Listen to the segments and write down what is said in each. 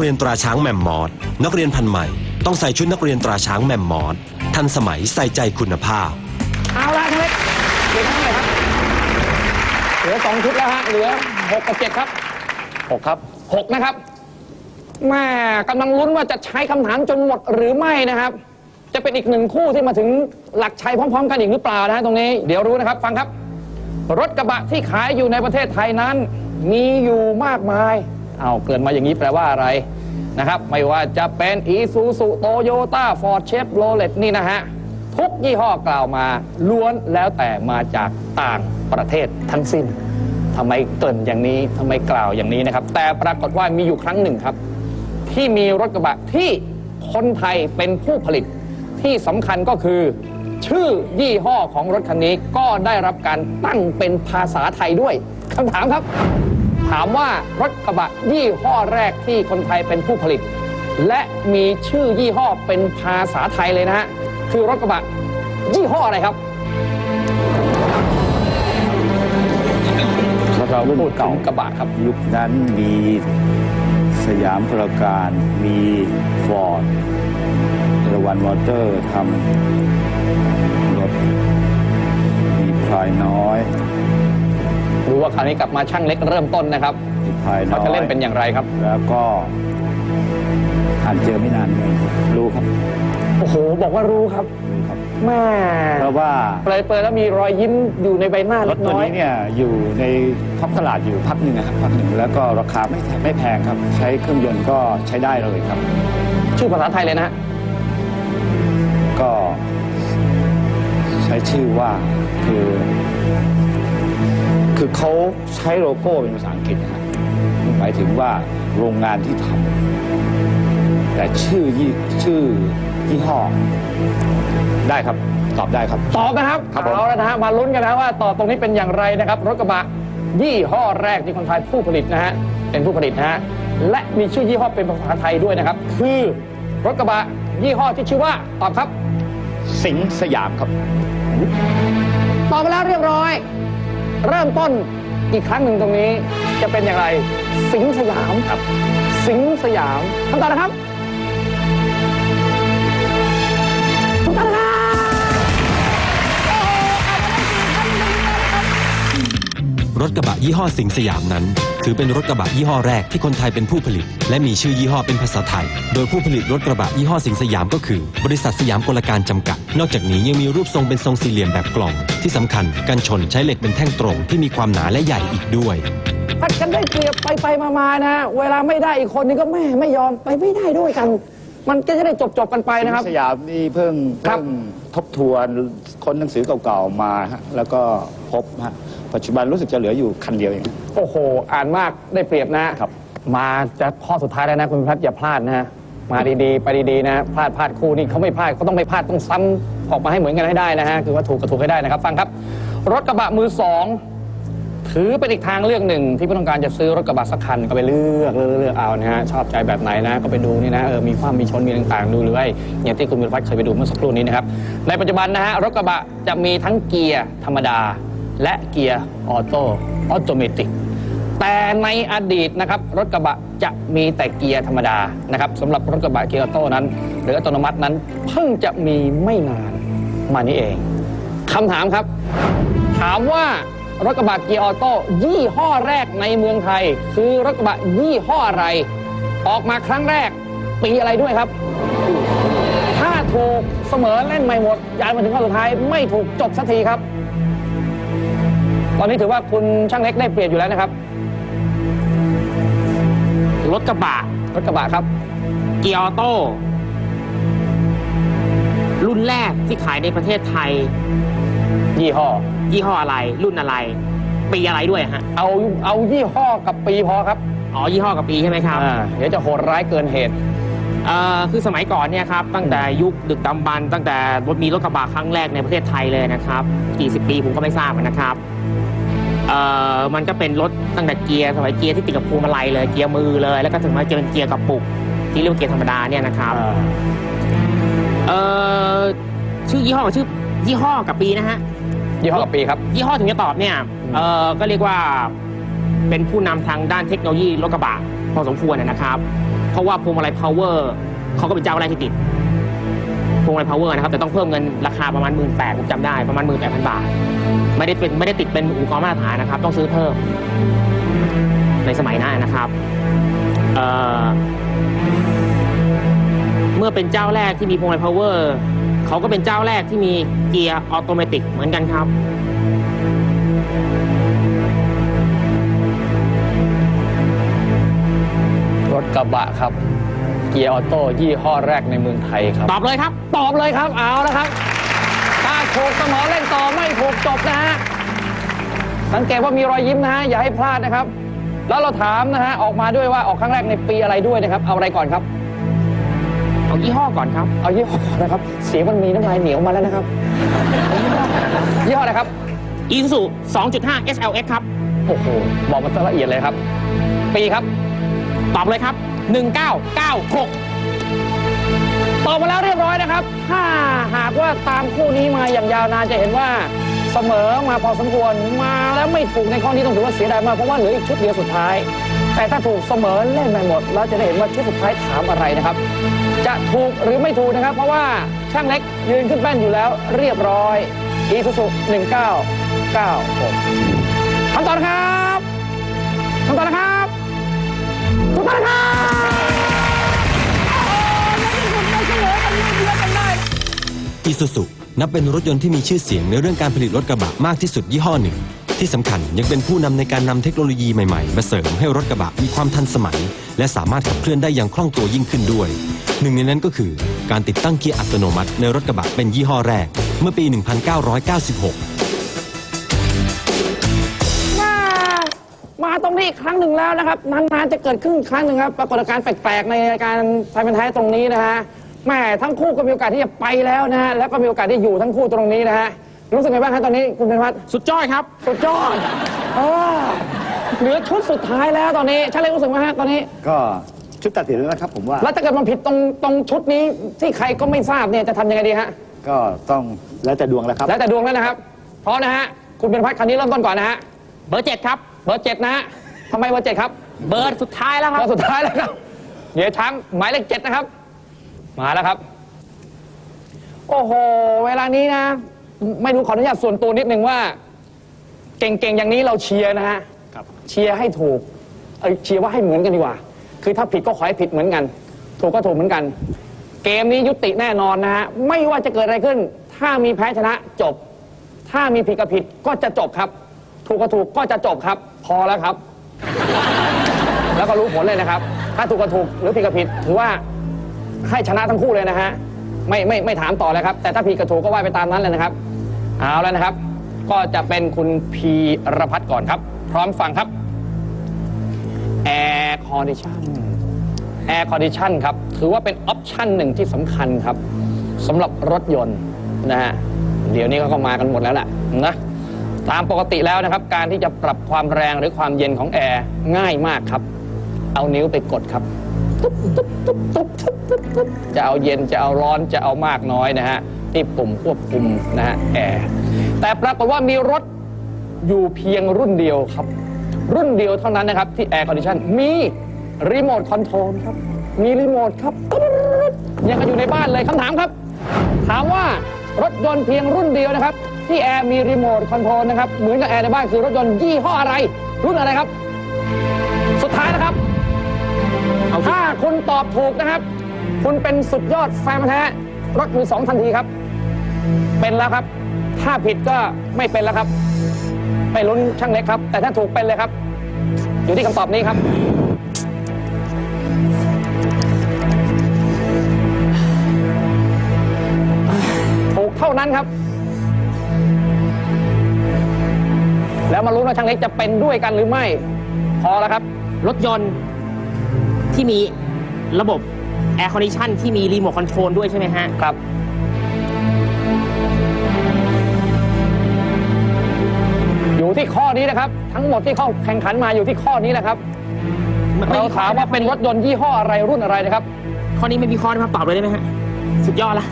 เรียนตราช้างแหม่มมอดนักเรียนพันธุ์ใหม่ ต้องใส่ชุดนักเรียนตราช้างแหม่มมอดทันสมัยใส่ใจคุณภาพ เอาละทั้งเล็กเหลือเท่าไหร่ครับ เหลือสองชุดแล้วฮะ เหลือหกกับเจ็ดครับหกครับหกนะครับ แม่กำลังลุ้นว่าจะใช้คำถามจนหมดหรือไม่นะครับ จะเป็นอีกหนึ่งคู่ที่มาถึงหลักชัยพร้อม ๆ กันอีกหรือเปล่านะฮะตรงนี้ เดี๋ยวรู้นะครับ ฟังครับ รถกระบะที่ขายอยู่ในประเทศไทยนั้น มีอยู่มากมาย เอาเกิดมาอย่างนี้แปลว่าอะไรนะครับ ไม่ว่าจะเป็นอีซูซูโตโยต้าฟอร์ดเชฟโรเลตนี่นะฮะ ทุกยี่ห้อกล่าวมาล้วนแล้วแต่มาจากต่างประเทศทั้งสิ้นทำไมเกินอย่างนี้ทำไมกล่าวอย่างนี้นะครับ แต่ปรากฏว่ามีอยู่ครั้งหนึ่งครับ ที่มีรถกระบะที่คนไทยเป็นผู้ผลิตที่สำคัญก็คือ ชื่อยี่ห้อของรถคันนี้ก็ได้รับการตั้งเป็นภาษาไทยด้วยคำถามครับ ถามว่ารถกระบะยี่ห้อแรกที่คนไทยเป็นผู้ผลิต และมีชื่อยี่ห้อเป็นภาษาไทยเลยนะฮะคือรถกระบะยี่ห้ออะไรครับเรารุ่นพูดเก่าถึงกระบะครับยุคนั้นมีสยามพลการมีฟอร์ดเอราวันมอเตอร์ทำรถมีพลายน้อย ดูว่าคราวนี้กลับมาช่างเล็กเริ่มต้นนะครับมีพลายน้เขาอยจะเล่นเป็นอย่างไรครับ แล้วก็อ่านเจอไม่นานเองรู้ครับ โอ้โห บอกว่ารู้ครับรู้ครับแม่เพราะว่าเปลยเปิดแล้วมีรอยยิ้มอยู่ในใบหน้ารเล็ถกตัวน้อยนี้เนี่ยอยู่ในท้องตลาดอยู่พักหนึ่งนะครับพักหนึ่งแล้วก็ราคาไม่ไม่แพงครับ ใช้เครื่องยนต์ก็ใช้ได้เลยครับ ชื่อภาษาไทยเลยนะฮะก็ ใช้ชื่อว่าคือ คือเขาใช้โลโก้เป็นภาษาอังกฤษนะฮะหมายถึงว่าโรงงานที่ทำแต่ชื่อยี่ชื่อยี่ห้อ ได้ครับตอบได้ครับ ตอบนะครับครับผม เอาแล้วนะฮะมาลุ้นกันนะว่าตอบตรงนี้เป็นอย่างไรนะครับ รถกระบะยี่ห้อแรกที่คนไทยผู้ผลิตนะฮะเป็นผู้ผลิตนะฮะและมีชื่อยี่ห้อเป็นภาษาไทยด้วยนะครับ คือรถกระบะยี่ห้อที่ชื่อว่าตอบครับ สิงห์สยามครับ ตอบไปแล้วเรียบร้อย เริ่มต้นอีกครั้งหนึ่งตรงนี้จะเป็นอย่างไร สิงห์สยามครับ สิงห์สยามคำตอบนะครับ รถกระบะยี่ห้อสิงห์สยามนั้น ถือเป็นรถกระบะยี่ห้อแรกที่คนไทยเป็นผู้ผลิต และมีชื่อยี่ห้อเป็นภาษาไทย โดยผู้ผลิตรถกระบะยี่ห้อสิงห์สยามก็คือ บริษัทสยามกลการจำกัด นอกจากนี้ยังมีรูปทรงเป็นทรงสี่เหลี่ยมแบบกล่อง ที่สำคัญกันชนใช้เหล็กเป็นแท่งตรงที่มีความหนาและใหญ่อีกด้วยพัดกันได้เปรียบไปไปมามานะฮะเวลาไม่ได้อีกคนนึงก็แม่ไม่ยอมไปไม่ได้ด้วยกัน มันก็จะได้จบจบๆกันไปนะครับสยามนี่เพิ่งครับเพิ่งทบทวนค้นหนังสือเก่าๆมาฮะแล้วก็พบฮะ ปัจจุบันรู้สึกจะเหลืออยู่คันเดียวเอง โอ้โห อ่านมากได้เปรียบนะครับ มาจะข้อสุดท้ายแล้วนะคุณพัฒน์อย่าพลาดนะฮะมาดีๆ ไปดีๆนะพลาดพลาดคู่นี่เขาไม่พลาดเขาต้องไม่พลาดต้องซ้ำออกมาให้เหมือนกันให้ได้นะฮะคือว่าถูกกับถูกให้ได้นะครับ ฟังครับ รถกระบะมือสองถือเป็นอีกทางเลือกหนึ่ง ที่ผู้ต้องการจะซื้อรถกระบะสักคันก็ไปเลือกเลือกเลือกเอานะฮะชอบใจแบบไหนนะก็ไปดูนี่นะเออมีความมีชนมีต่างๆ ดูเลยอย่างที่คุณวิรวัฒน์เคยไปดูเมื่อสักครู่นี้นะครับในปัจจุบันนะฮะรถกระบะจะมีทั้งเกียร์ธรรมดา และเกียร์ออโต้ออโตเมติกแต่ในอดีตนะครับรถกระบะจะมีแต่เกียร์ธรรมดานะครับสำหรับรถกระบะเกียร์ออโต้นั้น หรืออัตโนมัตินั้นเพิ่งจะมีไม่นานมานี้เองคำถามครับ ถามว่ารถกระบะเกียร์ออโต้ยี่ห้อแรกในเมืองไทย คือรถกระบะยี่ห้ออะไร ออกมาครั้งแรก ปีอะไรด้วยครับ ถ้าถูกเสมอเล่นใหม่หมดยายมาถึงข้อสุดท้ายไม่ถูกจบสักทีครับ ตอนนี้ถือว่าคุณช่างเล็กได้เปรียบอยู่แล้วนะครับ รถกระบะ รถกระบะครับ เกียร์ออโต้ รุ่นแรกที่ขายในประเทศไทย ยี่ห้อ ยี่ห้ออะไร รุ่นอะไร ปีอะไรด้วยฮะ เอาเอายี่ห้อกับปีพอครับ อ๋อ ยี่ห้อกับปีใช่ไหมครับ อ่าเดี๋ยวจะโหดร้ายเกินเหตุ เอ่อคือสมัยก่อนเนี่ยครับตั้งแต่ยุคดึกดำบรรพ์ตั้งแต่รถมีรถกระบะครั้งแรกในประเทศไทยเลยนะครับกี่สิบปีผมก็ไม่ทราบนะครับเอ่อมันก็เป็นรถตั้งแต่เกียร์สมัยเกียร์ที่ติดกับพวงมาลัยเลยเกียร์มือเลย แล้วก็ถึงมาเจอเป็นเกียร์กระปุกที่เรียกว่าเกียร์ธรรมดาเนี่ยนะครับเอ่อชื่อยี่ห้อกับชื่อยี่ห้อกับปีนะฮะ ยี่ห้อกับปีครับ ยี่ห้อถึงจะตอบเนี่ย เออก็เรียกว่าเป็นผู้นำทางด้านเทคโนโลยีรถกระบะพอสมควรนะครับ เพราะว่าพวงมาลัย power เขาก็เป็นเจ้าแรกที่ติดพวงมาลัย power นะครับแต่ต้องเพิ่มเงินราคาประมาณ 1 8ื่นแผมจำได้ประมาณ 1 8 0 0 0บาท ไม่ได้เป็นไม่ได้ติดเป็นอุปกรณ์มาตรฐานนะครับ ต้องซื้อเพิ่มในสมัยหน้านะครับเเมื่อเป็นเจ้าแรกที่มีพวงมาลัย power เขาก็เป็นเจ้าแรกที่มีเกียร์ออโตเมติกเหมือนกันครับ กระบะครับ เกียร์ออโต้ยี่ห้อแรกในเมืองไทยครับ ตอบเลยครับ ตอบเลยครับเอาแล้วครับ ถ้าถูกเสมอเล่นต่อไม่ถูกจบนะฮะสังเกตว่ามีรอยยิ้มนะฮะอย่าให้พลาดนะครับ แล้วเราถามนะฮะออกมาด้วยว่าออกครั้งแรกในปีอะไรด้วยนะครับ เอาอะไรก่อนครับ เอายี่ห้อก่อนครับ เอายี่ห้อก่อนนะครับเสียงมันมีน้ำลายเหนียวมาแล้วนะครับยี่ห้ออะไรครับ อีซูซู2.5 SLX ครับ โอ้โห บอกมาซะละเอียดเลยครับ ปีครับต อบเลยครับ 1996 ตอบมาแล้วเรียบร้อยนะครับ ถ้าหากว่าตามคู่นี้มาอย่างยาวนานจะเห็นว่าเสมอมาพอสมควรมาแล้วไม่ถูกในข้อนี้ต้องถือว่าเสียดายมากเพราะว่าเหลืออีกชุดเดียวสุดท้าย แต่ถ้าถูกเสมอเล่นไปหมด แล้วจะได้เห็นว่าชุดสุดท้ายถามอะไรนะครับ จะถูกหรือไม่ถูกนะครับ เพราะว่าช่างเล็กยืนขึ้นแป้นอยู่แล้วเรียบร้อยอีซูซู1996คำตอบนะครับคำตอบนะครับ ถูกต้องนครับอีซูซุนับเป็นรถยนต์ที่มีชื่อเสียงในเรื่องการผลิตรถกระบะมากที่สุดยี่ห้อหนึ่ง ที่สำคัญยังเป็นผู้นำในการนำเทคโนโลยีใหม่ๆ มาเสริมให้รถกระบะมีความทันสมัย และสามารถขับเคลื่อนได้อย่างคล่องตัวยิ่งขึ้นด้วย หนึ่งในนั้นก็คือการติดตั้งเกียร์อัตโนมัติในรถกระบะเป็นยี่ห้อแรก เมื่อปี 1996 นี้อีกครั้งหนึ่งแล้วนะครับนานๆจะเกิดขึ้นครั้งหนึ่งครับปรากฏการณ์แปลกๆในการไทยเป็นไทยตรงนี้นะฮะแม่ทั้งคู่ก็มีโอกาสที่จะไปแล้วนะฮะแล้วก็มีโอกาสที่อยู่ทั้งคู่ตรงนี้นะฮะรู้สึกไงบ้างครับตอนนี้คุณเป็นพัฒน์สุดยอดครับ สุดยอดเออเหลือชุดสุดท้ายแล้วตอนนี้ช่างเล็กรู้สึกไหมฮะตอนนี้ ก็ชุดตัดสินแล้วนะครับผมว่า แล้วถ้าเกิดมันผิดตรงตรงชุดนี้ที่ใครก็ไม่ทราบเนี่ยจะทำยังไงดีฮะก็ต้องแล้วแต่ดวงแล้วครับ แล้วแต่ดวงแล้วนะครับพร้อมนะฮะคุณเป็นพัฒน์คันนี้เริ่มต้นก่อนนะฮะเบอร์เจ็ดครับเบอร์เจ็ดนะฮะ ทำไมเบอร์เจ็ดครับเบอร์สุดท้ายแล้วคเบรัอบ ร์สุดท้ายแล้วครับเหยียช้างหมายเลขเจ็ดนะครับ มาแล้วครับ โอ้โห เวลานี้นะ ไม่รู้ขออนุญาตส่วนตัวนิดนึงว่า เก่งๆ อย่างนี้เราเชียร์นะฮะครับ เชียร์ให้ถูกเอ้ยเชียร์ว่าให้เหมือนกันดีกว่า คือถ้าผิดก็ขอให้ผิดเหมือนกัน ถูกก็ถูกเหมือนกัน เกมนี้ยุติแน่นอนนะฮะ ไม่ว่าจะเกิดอะไรขึ้น ถ้ามีแพ้ชนะจบ ถ้ามีผิดกับผิดก็จะจบครับ ถูกก็ถูกก็จะจบครับ พอแล้วครับ แล้วก็รู้ผลเลยนะครับ ถ้าถูกกับถูกหรือผิดกับผิดถือว่าให้ชนะทั้งคู่เลยนะฮะไม่ไม่ไม่ถามต่อเลยครับ แต่ถ้าผิดกับถูกก็ว่าไปตามนั้นเลยนะครับ เอาแล้วนะครับ ก็จะเป็นคุณพีรพัฒน์ก่อนครับ พร้อมฟังครับ Air Condition Air Condition ครับ ถือว่าเป็นออปชั่นหนึ่งที่สำคัญครับสำหรับรถยนต์นะฮะเดี๋ยวนี้เขาก็มากันหมดแล้วแหละนะ ตามปกติแล้วนะครับ การที่จะปรับความแรงหรือความเย็นของแอร์ง่ายมากครับ เอานิ้วไปกดครับตุ๊บตุ๊บตุ๊บตุ๊บตุ๊บตุ๊บตุ๊บจะเอาเย็นจะเอาร้อนจะเอามากน้อยนะฮะที่ปุ่มควบคุมนะฮะแอร์แต่ปรากฏว่ามีรถอยู่เพียงรุ่นเดียวครับ รุ่นเดียวเท่านั้นนะครับ ที่แอร์คอนดิชันมีรีโมทคอนโทรลครับ มีรีโมทครับยังกันอยู่ในบ้านเลยคำถามครับ ถามว่ารถยนต์เพียงรุ่นเดียวนะครับ ที่แอร์มีรีโมทคอนโทรลนะครับ เหมือนกับแอร์ในบ้านคือรถยนต์ยี่ห้ออะไร รุ่นอะไรครับ สุดท้ายนะครับเอาสิถ้าคุณตอบถูกนะครับ คุณเป็นสุดยอดแฟนพันธุ์แท้รถมือสองทันทีครับ เป็นแล้วครับ ถ้าผิดก็ไม่เป็นแล้วครับ ไปลุ้นช่างเล็กครับ แต่ถ้าถูกเป็นเลยครับ อยู่ที่คำตอบนี้ครับ ถูกเท่านั้นครับ แล้วมาลุ้นว่าช่างเล็กจะเป็นด้วยกันหรือไม่ พอแล้วครับ รถยนต์ที่มีระบบแอร์คอนดิชันที่มีรีโมทคอนโทรลด้วยใช่ไหมฮะ ครับ อยู่ที่ข้อนี้นะครับ ทั้งหมดที่เข้าแข่งขันมาอยู่ที่ข้อนี้แหละครับเราถามว่าเป็นรถยนต์ยี่ห้ออะไรรุ่นอะไรนะครับ ข้อนี้ไม่มีข้อนะครับตอบเลยได้ไหมฮะ สุดยอดละ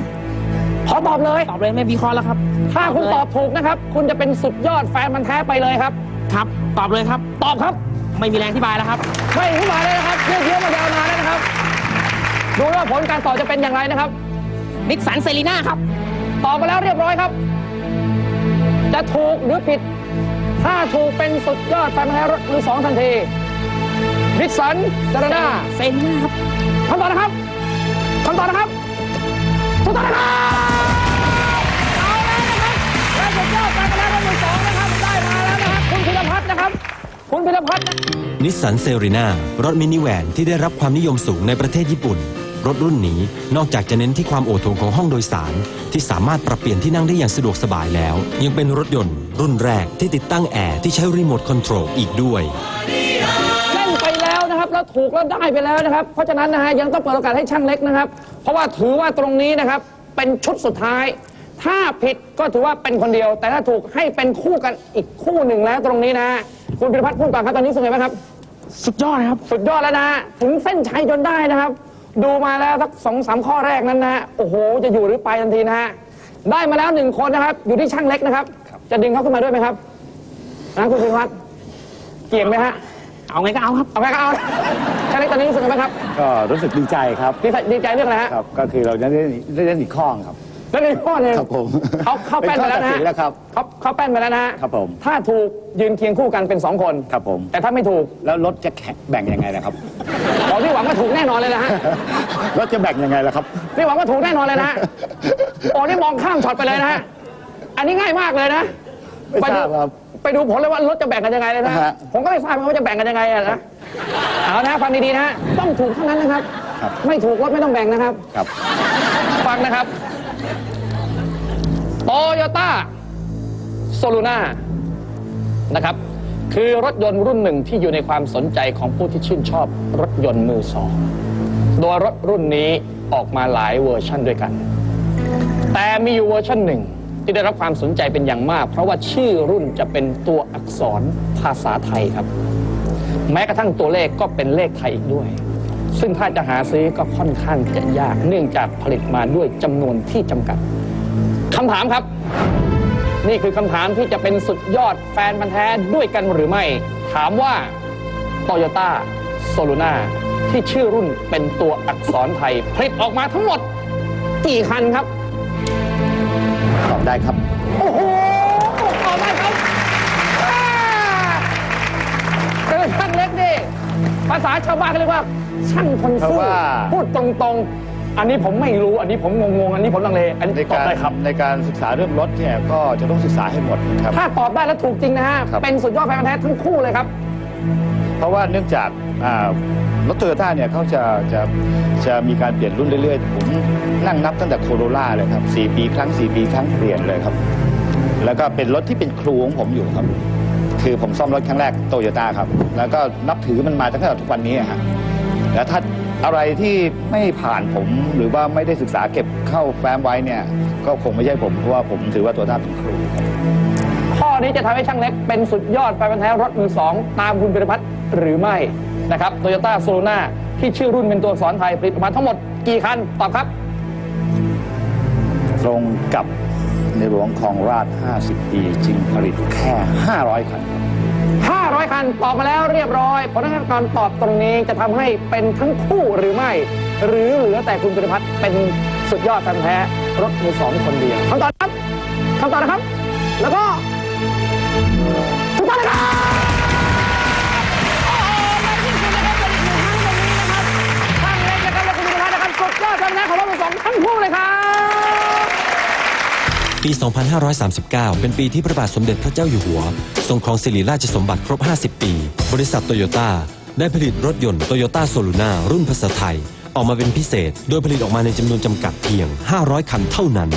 ขอตอบเลย ตอบเลยไม่มีข้อแล้วครับ ถ้าคุณเลยตอบถูกนะครับ คุณจะเป็นสุดยอดแฟนมันธุ์แท้ไปเลยครับ ครับ ตอบเลยครับ ตอบครับ ไม่มีแรงที่บายแล้วครับ ไม่อธิบายเลยนะครับเยือกเยื้อมายาวนานแล้วนะครับ ดูว่าผลการตอบจะเป็นอย่างไรนะครับนิสสันเซรีน่าครับ ตอบมาแล้วเรียบร้อยครับ จะถูกหรือผิด ถ้าถูกเป็นสุดยอดแฟนพันธุ์แท้รถมือสองทันทีนิสสันเซราน่าเซรีน่าครับคำตอบนะครับคำตอบนะครับถูกต้องนะครับ ครับคุณพิรพัฒน์นะนิสสันเซรีนารถมินิแวนที่ได้รับความนิยมสูงในประเทศญี่ปุ่น รถรุ่นนี้นอกจากจะเน้นที่ความโอโถงของห้องโดยสาร ที่สามารถปรับเปลี่ยนที่นั่งได้อย่างสะดวกสบายแล้ว ยังเป็นรถยนต์รุ่นแรกที่ติดตั้งแอร์ที่ใช้รีโมทคอนโทรลอีกด้วย เล่นไปแล้วนะครับแล้วถูกแล้วได้ไปแล้วนะครับ เพราะฉะนั้นนะฮะยังต้องเปิดโอกาสให้ช่างเล็กนะครับ เพราะว่าถือว่าตรงนี้นะครับเป็นชุดสุดท้าย ถ้าผิดก็ถือว่าเป็นคนเดียว แต่ถ้าถูกให้เป็นคู่กันอีกคู่หนึ่งแล้วตรงนี้นะฮะคุณพิรพัฒน์พูดก่อนครับตอนนี้สุดไงบ้างครับ สุดยอดครับ สุดยอดแล้วนะฮะถึงเส้นชัยจนได้นะครับ ดูมาแล้วสักสองสามข้อแรกนั้นนะฮะโอ้โห จะอยู่หรือไปทันทีนะฮะได้มาแล้วหนึ่งคนนะครับ อยู่ที่ช่างเล็กนะครับ จะดึงเขาขึ้นมาด้วยไหมครับนะคุณพิรพัฒน์เกี่ยงไหมฮะเอาไงก็เอาครับเอาไปก็เอาช่างเล็กตอนนี้รู้สึกยังไงบ้างครับก็รู้สึกดีใจครับดีใจดีใจเรื่องอะไรฮะครับก็คือเราได้เล่นได้เล่นอีกข้องครับ แล้วในข้อหนึงครับผมเขาเข้าแป้นไปแล้วนะเป็นข้อตัดสินแล้วครับเขาเขาแป้นไปแล้วนะฮะครับผม ถ้าถูกยืนเคียงคู่กันเป็นสองคน ครับผม แต่ถ้าไม่ถูกแล้วรถจะแข่งแบ่งยังไงนะครับเราที่หวังว่าถูกแน่นอนเลยนะฮะรถจะแบ่งยังไงล่ะครับ นี่หวังว่าถูกแน่นอนเลยนะฮะโอ้นี่มองข้ามช็อตไปเลยนะฮะอันนี้ง่ายมากเลยนะไม่ทราบดูครับไปดูผลเลยว่ารถจะแบ่งกันยังไงเลยนะฮะ ผมก็ไม่ทราบเหมือนกันว่าจะแบ่งกันยังไงอะนะเอานะฟังดีๆนะฮะต้องถูกเท่านั้นนะครับครับไม่ถูกรถไม่ต้องแบ่งนะครับ ครับ ฟังนะครับ โตโยต้าโซลูน่านะครับ คือรถยนต์รุ่นหนึ่งที่อยู่ในความสนใจของผู้ที่ชื่นชอบรถยนต์มือสองโดยรถรุ่นนี้ออกมาหลายเวอร์ชันด้วยกัน แต่มีอยู่เวอร์ชันหนึ่งที่ได้รับความสนใจเป็นอย่างมาก เพราะว่าชื่อรุ่นจะเป็นตัวอักษรภาษาไทยครับ แม้กระทั่งตัวเลขก็เป็นเลขไทยอีกด้วย ซึ่งถ้าจะหาซื้อก็ค่อนข้างจะยาก เนื่องจากผลิตมาด้วยจำนวนที่จำกัดคำถามครับ นี่คือคำถามที่จะเป็นสุดยอดแฟนพันธ์แท้ด้วยกันหรือไม่ ถามว่าโตโยต้าโซลูน่าที่ชื่อรุ่นเป็นตัวอักษรไทยผลิตออกมาทั้งหมด กี่คันครับ ตอบได้ครับ โอ้โห ภาษาชาวบ้านเขาเรียกว่า ช่างคนเพซื่ราะอว่า พูดตรงๆ อันนี้ผมไม่รู้ อันนี้ผมงงๆ อันนี้ผมลังเล อันนี้ในตอบการได้ครับ ในการศึกษาเรื่องรถเนี่ยก็จะต้องศึกษาให้หมดครับ ถ้าตอบได้แล้วถูกจริงนะฮะ ครับ เป็นสุดยอดแฟนพันธ์แท้ทั้งคู่เลยครับ เพราะว่าเนื่องจากอ่ารถโตโยต้าเนี่ยเขาจะจะจะมีการเปลี่ยนรุ่นเรื่อยๆ ผมนั่งนับตั้งแต่โคโรล่าเลยครับ 4 ปีครั้ง 4 ปีครั้งเปลี่ยนเลยครับ แล้วก็เป็นรถที่เป็นครูของผมอยู่ครับ คือผมซ่อมรถครั้งแรกโตโยต้าครับ แล้วก็นับถือมันมาตั้งแต่ทุกวันนี้อะฮะแล้วถ้าอะไรที่ไม่ผ่านผมหรือว่าไม่ได้ศึกษาเก็บเข้าแฟ้มไว้เนี่ย ก็คงไม่ใช่ผม เพราะว่าผมถือว่าโตโยต้าเป็นครูครับข้อนี้จะทำให้ช่างเล็กเป็นสุดยอดแฟนพันธ์แท้รถมือสองตามคุณพิรพัฒน์หรือไม่นะครับโตโยต้าโซโลนาที่ชื่อรุ่นเป็นตัวอักษรไทยผลิตออกมาทั้งหมดกี่คัน ตอบครับ ตรงกับ ในหลวงของราช 50 ปีจึงผลิตแค่ 500 คันครับ500 คันตอบมาแล้วเรียบร้อยผลการตอบตรงนี้จะทำให้เป็นทั้งคู่หรือไม่ หรือเหลือแต่คุณพิรพัฒน์เป็นสุดยอดแฟนแท้ รถมือสองคนเดียวคำตอบครับคำตอบนะครับ แล้วก็ถูกต้องนะครับสุดนครับเป็นอีกหนึ่งครั้งตรงนี้นะครับท่านเล็กนะครับและคุณพิรพัฒน์นะครับสุดยอดแฟนแท้ของรถมือสองทั้งคู่เลยครับ ปี 2539 เป็นปีที่พระบาทสมเด็จพระเจ้าอยู่หัว ทรงครองสิริราชสมบัติครบ 50 ปี บริษัทโตโยต้าได้ผลิตรถยนต์โตโยต้าโซลูน่ารุ่นภาษาไทย ออกมาเป็นพิเศษ โดยผลิตออกมาในจำนวนจำกัดเพียง 500 คันเท่านั้น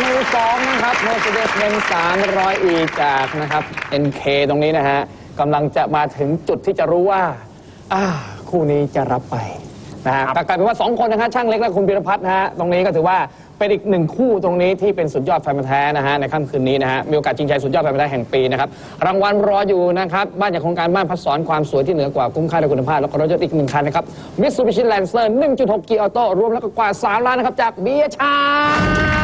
มือสองนะครับ Mercedes-Benz 300e จากนะครับ NK ตรงนี้นะฮะกำลังจะมาถึงจุดที่จะรู้ว่าอ่าคู่นี้จะรับไปนะฮะก็กลายเป็นว่า 2 คนนะฮะช่างเล็กและคุณพิรพัฒน์นะฮะตรงนี้ก็ถือว่าเป็นอีกหนึ่งคู่ตรงนี้ที่เป็นสุดยอดแฟนพันธุ์แท้นะฮะในค่ำคืนนี้นะฮะมีโอกาสจริงใจสุดยอดแฟนพันธุ์แท้แห่งปีนะครับรางวัลรออยู่นะครับบ้านจากโครงการบ้านพัฒสอนความสวยที่เหนือกว่าคุ้มค่าด้วยคุณภาพแล้วก็รถยนต์อีกหนึ่งคันนะครับมิตซูบิชิแลนเซอร์1.6กีออโต้รวมแล้วก็กว่า 3 ล้านนะครับจากเบียร์ชาง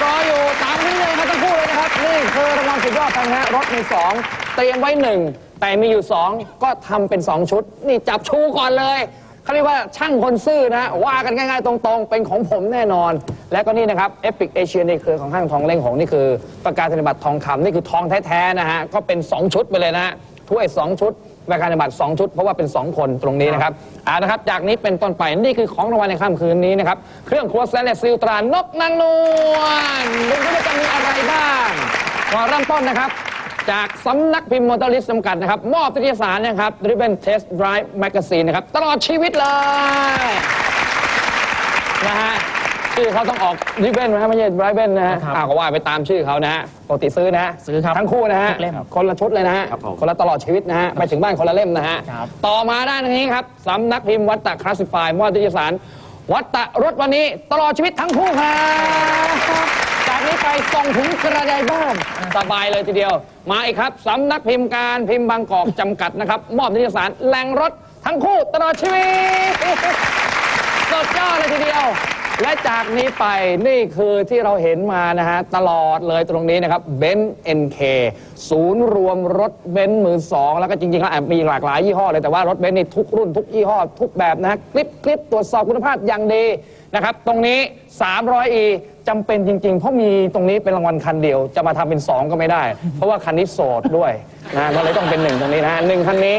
รออยู่ตามนี้เลยครับทั้งคู่เลยนะครับ นี่คือรางวัลสุดยอดแฟนพันธุ์แท้รถมือสองเตรียมไว้หนึ่งแต่มีอยู่สองก็ทำเป็นสองชุด นี่จับชูก่อนเลยเขาเรียกว่าช่างคนซื่อนะ ว่ากันง่ายๆ ตรงๆ เป็นของผมแน่นอน และก็นี่นะครับเอพิกเอเชียในเครือของห้างทองเล่งหงนี่คือประกาศธนบัตรทองคำนี่คือทองแท้ๆนะฮะก็เป็น 2 ชุดไปเลยนะฮะถ้วย 2 ชุด ประกาศนียบัตร2ชุดเพราะว่าเป็น 2 คนตรงนี้นะครับเอานะครับ จากนี้เป็นต้นไปนี่คือของรางวัลในค่ำคืนนี้นะครับ เครื่องครัวสแตนเลสซิลตรานกนางนวลดูว่าจะมีอะไรบ้างมาเริ่มต้นนะครับ จากสำนักพิมพ์มอเตอร์ลิสต์จำกัดนะครับ มอบนิตยสารนะครับ Ribbon Test Drive Magazine นะครับ ตลอดชีวิตเลยนะฮะ ชื่อเขาต้องออก Ribbon นะฮะไม่ใช่ Ribbon นะฮะครับอ้าวก็ว่าไปตามชื่อเขานะฮะปกติซื้อนะฮะซื้อครับทั้งคู่นะฮะทุกเล่มคนละชุดเลยนะฮะครับผมคนละตลอดชีวิตนะฮะไปถึงบ้านคนละเล่มนะฮะครับ ต่อมาด้านนี้ครับสำนักพิมพ์วัตตะคลาสสิฟายมอบนิตยสารวัตตะรถวันนี้ตลอดชีวิตทั้งคู่ครับจากนี้ไปส่งถึงกระไดบ้านสบายเลยทีเดียว มาอีกครับสำนักพิมพ์การพิมพ์บางกอกจำกัดนะครับมอบนิตยสารแหล่งรถทั้งคู่ตลอดชีวิต สุดยอดเลยทีเดียว และจากนี้ไปนี่คือที่เราเห็นมานะฮะ ตลอดเลยตรงนี้นะครับเบนซ์เอ็นเคศูนย์รวมรถเบนซ์มือสองแล้วก็จริงๆแล้วมีหลากหลายยี่ห้อเลย แต่ว่ารถเบนซ์นี่ทุกรุ่นทุกยี่ห้อ ทุกแบบนะฮะคลิปคลิปตรวจสอบคุณภาพอย่างดีนะครับ ตรงนี้ 300e จำเป็นจริง ๆ เพราะมีตรงนี้เป็นรางวัลคันเดียว จะมาทำเป็น 2 ก็ไม่ได้ เพราะว่าคันนี้โสดด้วยนะก็เลยต้องเป็นหนึ่งตรงนี้นะฮะหนึ่งคันนี้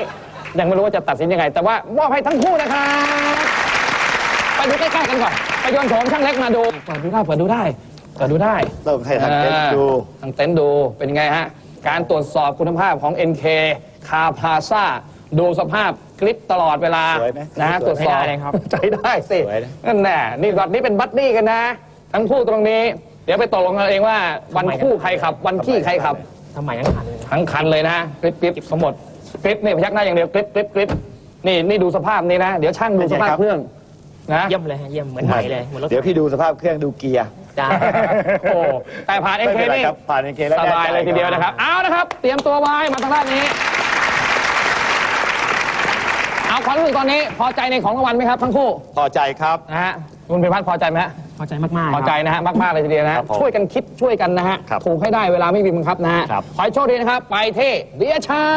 ยังไม่รู้ว่าจะตัดสินยังไง แต่ว่ามอบให้ทั้งคู่นะครับไปดูใกล้ๆกันก่อน ไปโยนโฉมช่างเล็กมาดูเปิดดูได้เปิดดูได้เปิดดูได้ต้องให้ทางเต็นท์ดูอ่าทางเต็นท์ดูเป็นยังไงฮะ การตรวจสอบคุณภาพของ NK คาพาซาดูสภาพคลิปตลอดเวลาสวยไหมนะฮะสวย ตรวจสอบใช้ได้เลยครับใช้ได้สิสวยนะ นั่นแน่นี่บัดนี้เป็นบัดดี้กันนะ ทั้งคู่ตรงนี้ เดี๋ยวไปตกลงกันเองว่าวันคู่ใครขับ วันขี้ใครขับ ทำไมยังทันเลยทั้งคันเลยนะคลิปคลิปทั้งหมดคลิปเนี่ยพยักหน้าอย่างเดียวคลิปคลิปคลิปนี่นี่ดูสภาพนี้นะ เดี๋ยวช่างดูสภาพเครื่อง นะ เยี่ยมเลยฮะเยี่ยมเหมือนใหม่เลยเหมือนรถเดี๋ยวพี่ดูสภาพเครื่องดูเกียร์ จ้า โอ้แต่ผ่านเอ็ไม่เคเป็นไรนี่ครับผ่านเอ็นเคแล้วสบายเลยทีเดียวนะครับ เอานะครับ เตรียมตัวไว้มาทางด้านนี้ เอาความรู้สึกตอนนี้ พอใจในของรางวัลไหมครับทั้งคู่พอใจครับ นะฮะคุณพิพัฒน์พอใจไหมฮะพอใจมากๆพอใจครับนะฮะมากๆเลยทีเดียวนะฮะครับผมช่วยกันคิดช่วยกันนะฮะครับถูกให้ได้เวลาไม่มีบังคับนะฮะครับ ขอให้โชคดีนะครับ ไปที่เบียร์ช้า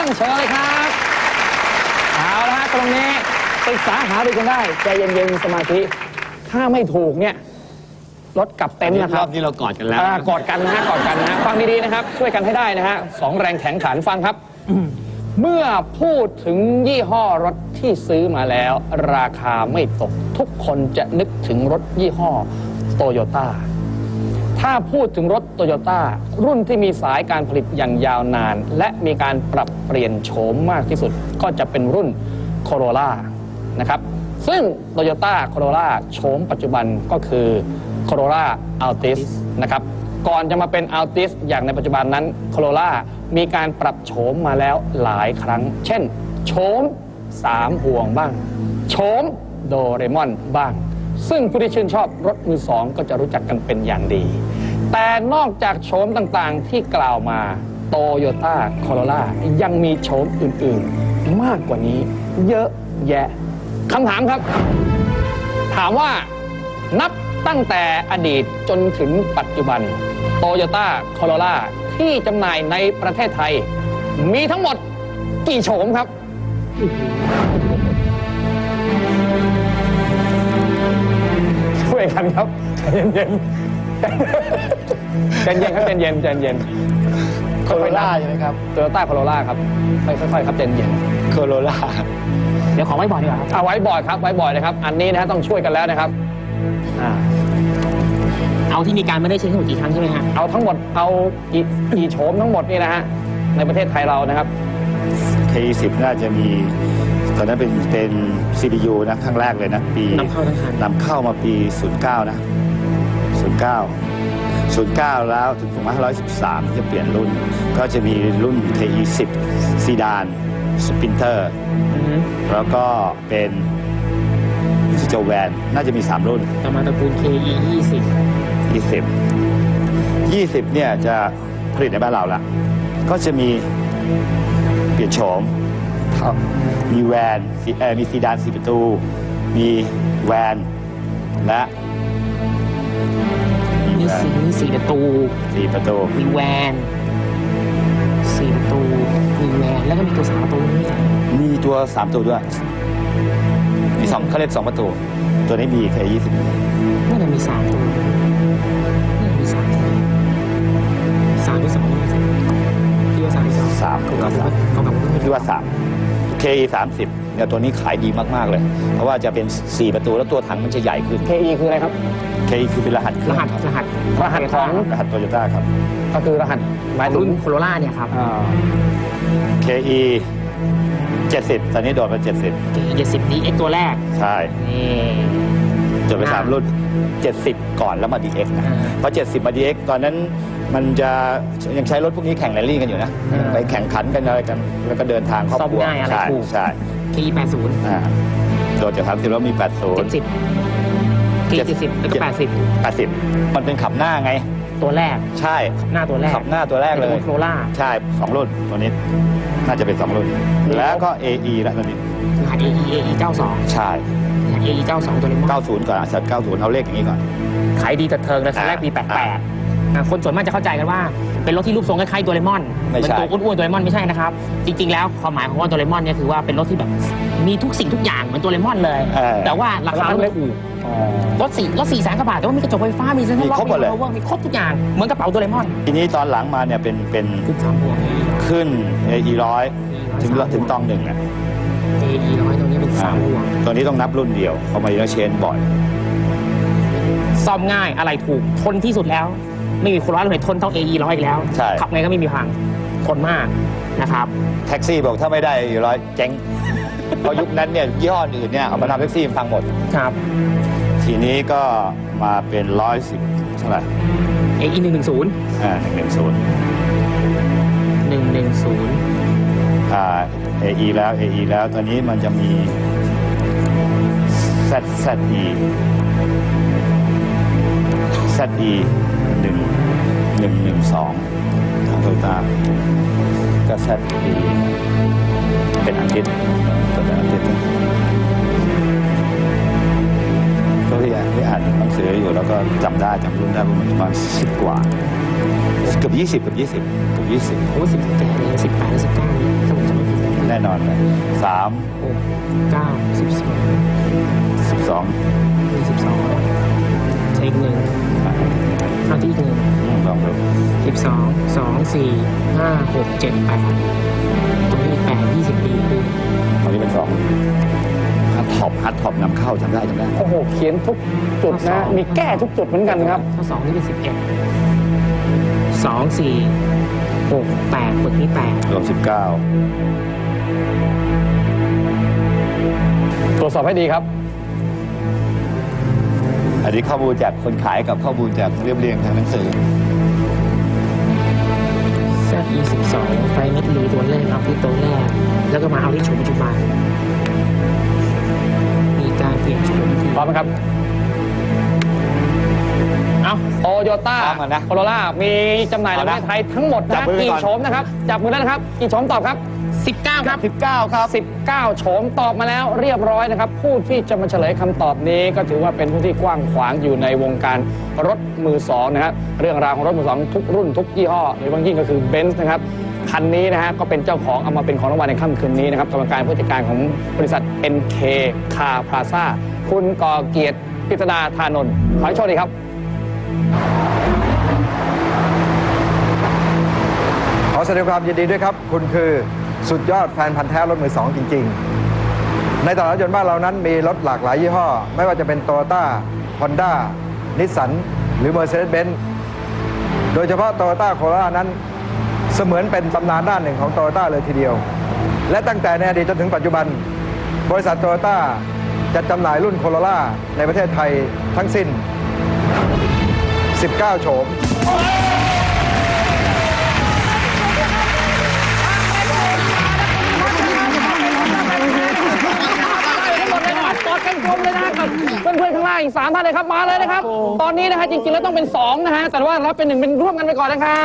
งเชิญเลยครับ เอาละฮะตรงนี้ ปรึกษาหารือกันได้ใจเย็นๆมีสมาธิ ถ้าไม่ถูกเนี่ยรถกลับเต็นท์นะครรัอบบนี้เรากอดกันแล้ว อ่ากอดกันนะฮะกอดกันนะฮะฟังดีๆนะครับ ช่วยกันให้ได้นะฮะสองแรงแข็งขันฟังครับ เมื่อพูดถึงยี่ห้อรถที่ซื้อมาแล้ว ราคาไม่ตก ทุกคนจะนึกถึงรถยี่ห้อโตโยต้า ถ้าพูดถึงรถโตโยต้ารุ่นที่มีสายการผลิตอย่างยาวนาน และมีการปรับเปลี่ยนโฉมมากที่สุด ก็จะเป็นรุ่นโคโรล่า นะครับ ซึ่ง Toyota Corolla โฉมปัจจุบันก็คือ Corolla Altis นะครับ ก่อนจะมาเป็น Altis อย่างในปัจจุบันนั้น Corolla มีการปรับโฉมมาแล้วหลายครั้ง เช่นโฉมสามห่วงบ้างโฉมโดเรมอนบ้าง ซึ่งผู้ที่ชื่นชอบรถมือสองก็จะรู้จักกันเป็นอย่างดี แต่นอกจากโฉมต่างๆที่กล่าวมาโตโยต้าโคโรล่ายังมีโฉมอื่นๆ มากกว่านี้เยอะแยะ คำถามครับ ถามว่านับตั้งแต่อดีตจนถึงปัจจุบันโตโยต้าโคโรล่าที่จำหน่ายในประเทศไทย มีทั้งหมดกี่โฉมครับ ช่วยกันครับใจเย็นๆใจเย็นครับใจเย็นใจเย็นโคโรล่าใช่ไหมครับโตโยต้าโคโรล่าครับค่อยๆครับใจเย็นโคโรล่า เดี๋ยวขอไว้บอร์ดดีกว่าครับเอาไว้บอร์ดครับไว้บอร์ดนะครับ อันนี้นะฮะต้องช่วยกันแล้วนะครับอ่าเอาที่มีการไม่ได้ใช้ทั้งหมดกี่ครั้งใช่ไหมฮะเอาทั้งหมดเอากี่กี่โฉมทั้งหมดนี่นะฮะในประเทศไทยเรานะครับ K10 น่าจะมี ตอนนั้นเป็นเป็น CPU นะครั้งแรกเลยนะ ปีนำเข้าทั้งคันนำเข้ามาปี 09 นะ 09 09 แล้วถึง 2513ที่จะเปลี่ยนรุ่น ก็จะมีรุ่น KE10 ซีดาน สปินเตอร์ อือฮึแล้วก็เป็นรู้สึกจะแวนน่าจะมี 3 รุ่น ต่อมาตระกูล KE 20 20 20 เนี่ยจะผลิตในบ้านเราละก็จะมีเปลี่ยนโฉมครับมีแวนสีเอ่อมีซีดานสีประตู มีแวนและมีมีแวนสีมีสีประตู สีประตู มีแวน สีประตูมี แวนแล้วก็มีตัวสามประตูนี่มีตัว3ตัวด้วย มีสองเขาเรียกสองประตู ตัวนี้มีแค่ยี่สิบน่าจะมีสามตัวน่าจะมีสามตัวสามที่สองนี่ที่ว่าสามที่สองสามเขาตัวกับสามเขากับที่ว่าสาม KE 30 เนี่ยตัวนี้ขายดีมากๆเลย เพราะว่าจะเป็น 4 ประตูแล้วตัวถังมันจะใหญ่ขึ้น KE คืออะไรครับ KE คือเป็นรหัสเครองหัสรหัสรหัสของรหัสโตโยต้าครับ ก็คือรหัสหมายถึรุ่นโคโรล่าเนี่ยครับ KE 70 ตอนนี้โดดไปเจ็ดสิบดีเอ็กตัวแรก ใช่นี่ จดไปสามรุ่น 70 ก่อนแล้วมา DX นะอ่าเพราะ 70 มา DX ตอนนั้นมันจะยังใช้รถพวกนี้แข่งแรลลี่กันอยู่นะ อ่าไปแข่งขันกันอะไรกัน แล้วก็เดินทางครอบครัวซ่อมง่ายอะไรใช่ถูก ใช่ KE แปดศูนย์อ่าโดดจาก30แล้วมี เจ็ด80 สิบ KE เจ็ดสิบแล้วก็แปดสิบ80 มันเป็นขับหน้าไง ตัวแรก ใช่หน้าตัวแรกขับหน้าตัวแรกเลย โคโรล่าใช่สองรุ่นตัวนี้ น่าจะเป็นสองรุ่น แล้วก็ AE แล้วตอนนี้ รหัส AE AE 92 ใช่ร หัส AE 92ตัวเลมอน90 ก่อนอะสัตว์90 เอาเลขอย่างนี้ก่อน ขายดีตะเทิงเลยตอนแรกปีอ่า88อะคนส่วนมากจะเข้าใจกันว่า เป็นรถที่รูปทรงคล้ายๆตัวเลมอนไม่เป็นใช่ ตัวอ้วนๆตัวเลมอนไม่ใช่นะครับ จริง ๆ แล้วความหมายของว่าตัวเลมอนเนี่ยคือว่าเป็นรถที่แบบมีทุกสิ่งทุกอย่างเหมือนตัวเลมอนเลย เออแต่ว่าราคาไม่ถูกรถสี่รถสี่แสนกว่าบาทแต่ว่ามีกระจกไฟฟ้า มีเซ็นทรัลมีล็อกครบหมดเลย มีโอวอร์มีครบทุกอย่าง เหมือนกระเป๋าโดเรมอนทีนี้ตอนหลังมาเนี่ยเป็นเป็นขึ้นสามพวงขึ้น AE 100ถึงถึงตองหนึ่งอะ เอดีร้อย ตัวนี้เป็นสามพวงตัวนี้ต้องนับรุ่นเดียวเพราะมาเยอะเชนบ่อย ซ่อมง่ายอะไรถูกทนที่สุดแล้ว ไม่มีคนร้อยเลยทนเท่า AE ร้อยอีกแล้ว ใช่ ขับไงก็ไม่มีพังทนมากนะครับ แท็กซี่บอกถ้าไม่ได้ AE 100เจ๊งเพราะยุคนั้นเนี่ยยี่ห้ออื่นเนี่ยเอามาทำแท็กซี่มันพังหมด ครับ ทีนี้ก็มาเป็นร้อยสิบเท่าไหร่ AE หนึ่งหนึ่งศูนย์อ่าหนึ่งหนึ่งศูนย์หนึ่งหนึ่งศูนย์อ่า AE แล้ว AE แล้วตอนนี้มันจะมี Z ZE ZE หนึ่งหนึ่งหนึ่งสองของโตโยต้าก็ ZE เป็นอังกฤษตัวเป็นอังกฤษนะก็ที่อ่านที่อ่านหนังสืออยู่แล้วก็จำได้จำรุ่นได้ว่ามันประมาณสิบกว่าเกือบยี่สิบเกือบยี่สิบเกือบยี่สิบโอ้สิบแก่เลยสิบแปดสิบเก้านี่ถ้าผมจำไม่ผิด แน่นอนเลยสามหกเก้าสิบสองสิบสองมีสิบสองใช้อีกหนึ่งเอาที่อีกหนึ่งลองดูสิบสองสองสี่ห้าหกเจ็ดแปดตรงนี้แปดยี่สิบปีคือตอนนี้เป็นสองฮัตท็อปฮัตท็อปนำเข้าจำได้จำได้โอ้โห เขียนทุกจุดนะ มีแก้ทุกจุดเหมือนกันครับ ถ้าสองนี่เป็นสิบเอ็ดสองสี่หกแปดปึกนี่แปดรวมสิบเก้า ตรวจสอบให้ดีครับ อันนี้ข้อมูลจากคนขายกับข้อมูลจากเรียบเรียงทางหนังสือ แซดอีสิบสองไฟเม็ดลีตัวแรกเอาที่ตัวแรก แล้วก็มาเอาที่โฉมปัจจุบัน มีการเปลี่ยนโฉมที่พร้อมไหมครับ เอาโตโยต้าพร้อมกันนะโคโรล่ามีจำหน่ายในประเทศไทยทั้งหมดจันะบมือกี่ก่อนโฉมนะครับ จับมือแล้วนะครับ กี่โฉมตอบครับ สิบเก้าครับสิบเก้าครับ 19 โฉมตอบมาแล้วเรียบร้อยนะครับ ผู้ที่จะมาเฉลยคำตอบนี้ ก็ถือว่าเป็นผู้ที่กว้างขวางอยู่ในวงการรถมือสองนะครับเรื่องราวของรถมือสองทุกรุ่นทุกยี่ห้อโดยเฉพาะยิ่งก็คือเบนซ์นะครับคันนี้นะฮะก็เป็นเจ้าของเอามาเป็นของรางวัลในค่ำคืนนี้นะครับกรรมการผู้จัดการของบริษัท NK Car Plaza คุณก่อเกียรติพิสดาธานนท์ขอให้โชคดีครับ ขอแสดงความยินดีด้วยครับ คุณคือ สุดยอดแฟนพันธ์แท้รถมือสองจริง ๆ ในตลาดรถยนต์บ้านเรานั้นมีรถหลากหลายยี่ห้อ ไม่ว่าจะเป็นโตโยต้าฮอนด้านิสสันหรือ Mercedes-Benz โดยเฉพาะโตโยต้าโคโรล่านั้นเสมือนเป็นตำนานด้านหนึ่งของโตโยต้าเลยทีเดียว และตั้งแต่ในอดีตจนถึงปัจจุบัน บริษัทโตโยต้าจะจำหน่ายรุ่นโคโรล่าในประเทศไทยทั้งสิ้น 19 โฉม อีกสามท่านเลยครับมาเลยนะครับ ตอนนี้นะฮะจริงๆแล้วต้องเป็นสองนะฮะแต่ว่ารับเป็นหนึ่งเป็นร่วมกันไปก่อนนะครั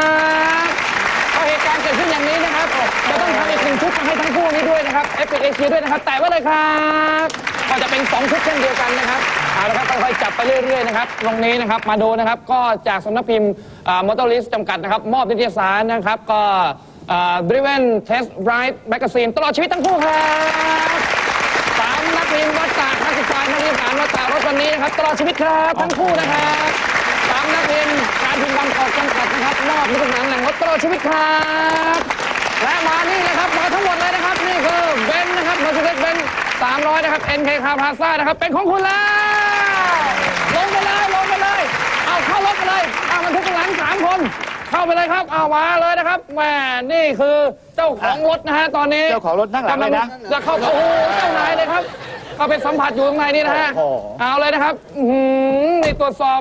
บก็เหตุการณ์เกิดขึ้นอย่างนี้นะครับจะต้องทำอีกหนึ่งชุดมาให้ทั้งคู่นี้ด้วยนะครับเอฟเอเชียด้วยนะครับ แต่ไว้เลยครับก็จะเป็นสองชุดเช่นเดียวกันนะครับเอาละครับค่อยๆจับไปเรื่อยๆนะครับตรงนี้นะครับมาดูนะครับก็จากสำนักพิมพ์มอเตอร์ลิสจำกัดนะครับมอบนิตยสารนะครับก็บริเวณเทสไรท์แมกกาซีนตลอดชีวิตทั้งคู่ครับ สามนักบินวัดตากนักศึกษานักบินฐานวัดตากรถวันนี้นะครับตลอดชีวิตครับทั้งคู่นะครับสามนักบินการพิมพ์บางกอกจำกัดนะครับมอบนิตยสารแหล่งรถตลอดชีวิตครับและมานี่เลยครับมาทั้งหมดเลยนะครับนี่คือเบนซ์นะครับมาสเตเบนซ์300นะครับ NK Car Plaza นะครับเป็นของคุณแล้วลงไปเลยลงไปเลย เอาเข้ารถไปเลยเอามันทุกข้างหลังสามคน เข้าไปเลยครับเอามาเลยนะครับแหมนี่คือเจ้าของรถนะฮะตอนนี้เจ้าของรถนั่งหลังเลยนะกำจะเข้าโอ้โหเจ้านายเลยครับเข้าไปสัมผัสอยู่ข้างในนี่นะฮะโอ้โหเอาเลยนะครับอื้อหือนี่ตรวจสอบ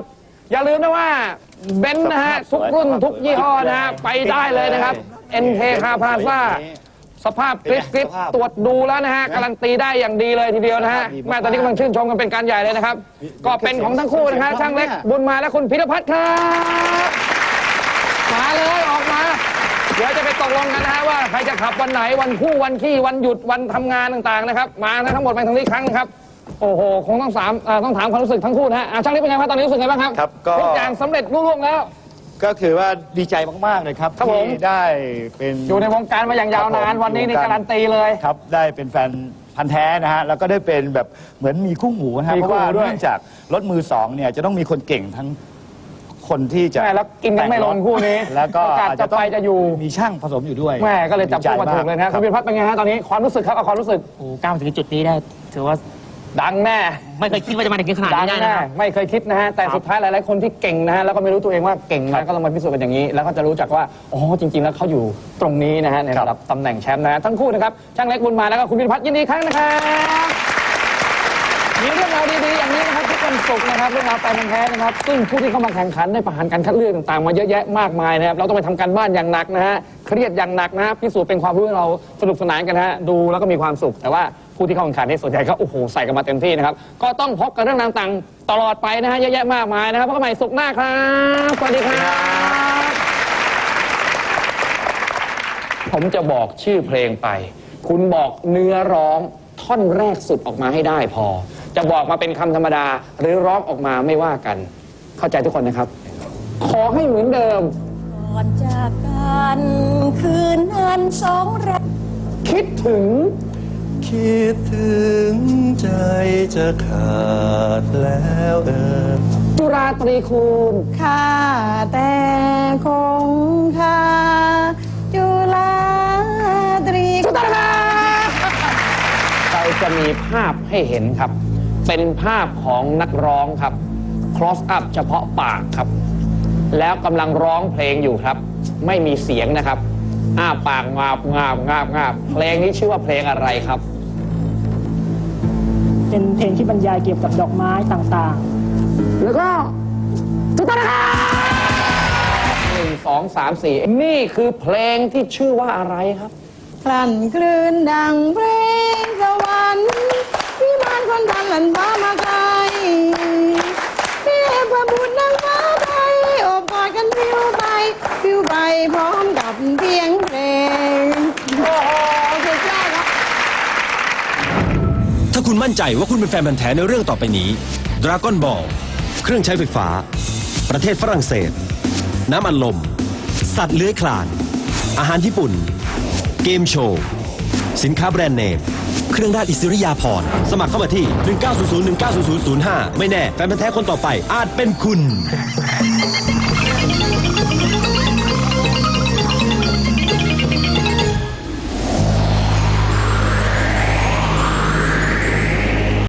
อย่าลืมนะว่าเบนซ์นะฮะทุกรุ่นทุกยี่ห้อนะฮะไปได้เลยนะครับ NK Car Plaza สภาพกริบกริบตรวจดูแล้วนะฮะ การันตีได้อย่างดีเลยทีเดียวนะฮะแม่ตอนนี้กำลังชื่นชมกันเป็นการใหญ่เลยนะครับ ก็เป็นของทั้งคู่นะฮะช่างเล็กบุญมาและคุณพิรพัฒน์ครับมาเลยออกมา เดี๋ยวจะไปตกลงกันนะฮะว่าใครจะขับวันไหนวันคู่วันขี้วันหยุดวันทำงานต่างๆนะครับ มานะทั้งหมดไปทั้งนี้ครั้งนะครับ โอ้โหคงต้องสามเอ่อต้องถามความรู้สึกทั้งคู่นะฮะอะช่างเล็กเป็นไงบ้างตอนนี้รู้สึกไงบ้างครับครับก็ ทุกอย่างสำเร็จรุ่งเร่วงแล้ว ก็คือว่าดีใจมากๆเลยครับครับผม ที่ได้เป็น อยู่ในวงการมาอย่างยาวนานวันนี้นี่การันตีเลย ครับได้เป็นแฟนพันธ์แท้นะฮะ แล้วก็ได้เป็นแบบเหมือนมีคู่หูนะฮะ มีเพคู่ราะว่าหูด้วยเนื่องจากรถมือสองเนี่ยจะต้องมีคนเก่งทั้ง คนที่จะแม่แล้วกินกันไม่ลงคู่นี้แล้วก็โอกาสอาจจะจะต้อไปงจะอยู่มีช่างผสมอยู่ด้วยแม่ก็เลยจับคู่มาถูกเลยนะฮะคคุรัณบพิรพัฒน์เป็นไงฮะตอนนี้ความรู้สึกครับเอาความรู้สึกโอ้ก้าวมาถึงจุดนี้ได้ถือว่าดังแน่ไม่เคยคิดว่าจะมาถึงขนาดดังนี้ได้แน่นะครับไม่เคยคิดนะฮะแต่สุดท้ายหลายๆคนที่เก่งนะฮะแล้วก็ไม่รู้ตัวเองว่าเก่งนะก็ต้องมาพิสูจน์กันอย่างนี้ แล้วก็จะรู้จักว่าอ๋อจริง ๆ แล้วเขาอยู่ตรงนี้นะฮะในระดับตำแหน่งแชมป์นะฮะทั้งคู่นะครับช่างเล็กบุญมาแล้วก็คุณพิรพัฒน์ยินดีอีกครั้งนะครับมีเรื่องราวดีๆอย่างนี้ นะครับทุกวันะครับเรื่องราวแฟนพันธุ์แท้นะครับ ซึ่งผู้ที่เข้ามาแข่งขันได้ผ่านการคัดเลือกต่างๆ มาเยอะแยะมากมายนะครับ เราต้องไปทำการบ้านอย่างหนักนะฮะ เครียดอย่างหนักนะฮะพิสูจน์เป็นความรู้ให้เราสนุกสนานกันนะฮะ ดูแล้วก็มีความสุข แต่ว่าผู้ที่เข้าแข่งขันนี่ส่วนใหญ่ก็โอ้โหใส่กันมาเต็มที่นะครับ ก็ต้องพบกับเรื่องราวต่างๆ ตลอดไปนะฮะเยอะแยะมากมายนะครับพบกันใหม่ศุกร์หน้าครับ สวัสดีครับ ผมจะบอกชื่อเพลงไป คุณบอกเนื้อร้องท่อนแรกสุดออกมาให้ได้พอ จะบอกมาเป็นคำธรรมดา หรือร้องออกมาไม่ว่ากัน เข้าใจทุกคนนะครับ ขอให้เหมือนเดิม ก่อนจากกันคืนนั้นสองเรา คิดถึง คิดถึงใจจะขาดแล้วเออ จุราตรีคูณข้าแต่คงค่าจุฬาตรีสุตราเราจะมีภาพให้เห็นครับ เป็นภาพของนักร้องครับ cross up เฉพาะปากครับ แล้วกำลังร้องเพลงอยู่ครับ ไม่มีเสียงนะครับ อ้าปากงาบงาบงาบงาบเพลงนี้ชื่อว่าเพลงอะไรครับ เป็นเพลงที่บรรยายเกี่ยวกับดอกไม้ต่างๆ แล้วก็ถูกต้องนะครับหนึ่งสองสามสี่นี่คือเพลงที่ชื่อว่าอะไรครับพลันคลื่นดังเพลงสวรรค์ ที่มานคนทันหลันฟ้ามาไกลเทพบุตรนางฟ้าไทยโอบกอดกันพิวไปพิวไปพร้อมกับเสียงเพลงโอ้โหสุดยอดครับ ถ้าคุณมั่นใจว่าคุณเป็นแฟนพันธ์แท้ในเรื่องต่อไปนี้ Dragon Ball เครื่องใช้ไฟฟ้า ประเทศฝรั่งเศส น้ำอัดลม สัตว์เลื้อยคลาน อาหารญี่ปุ่น เกมโชว์ สินค้าแบรนด์เนม เครื่องราชอิสริยาภรณ์สมัครเข้ามาที่ 1900 190005 ไม่แน่ แฟนพันธ์แท้คนต่อไปอาจเป็นคุณ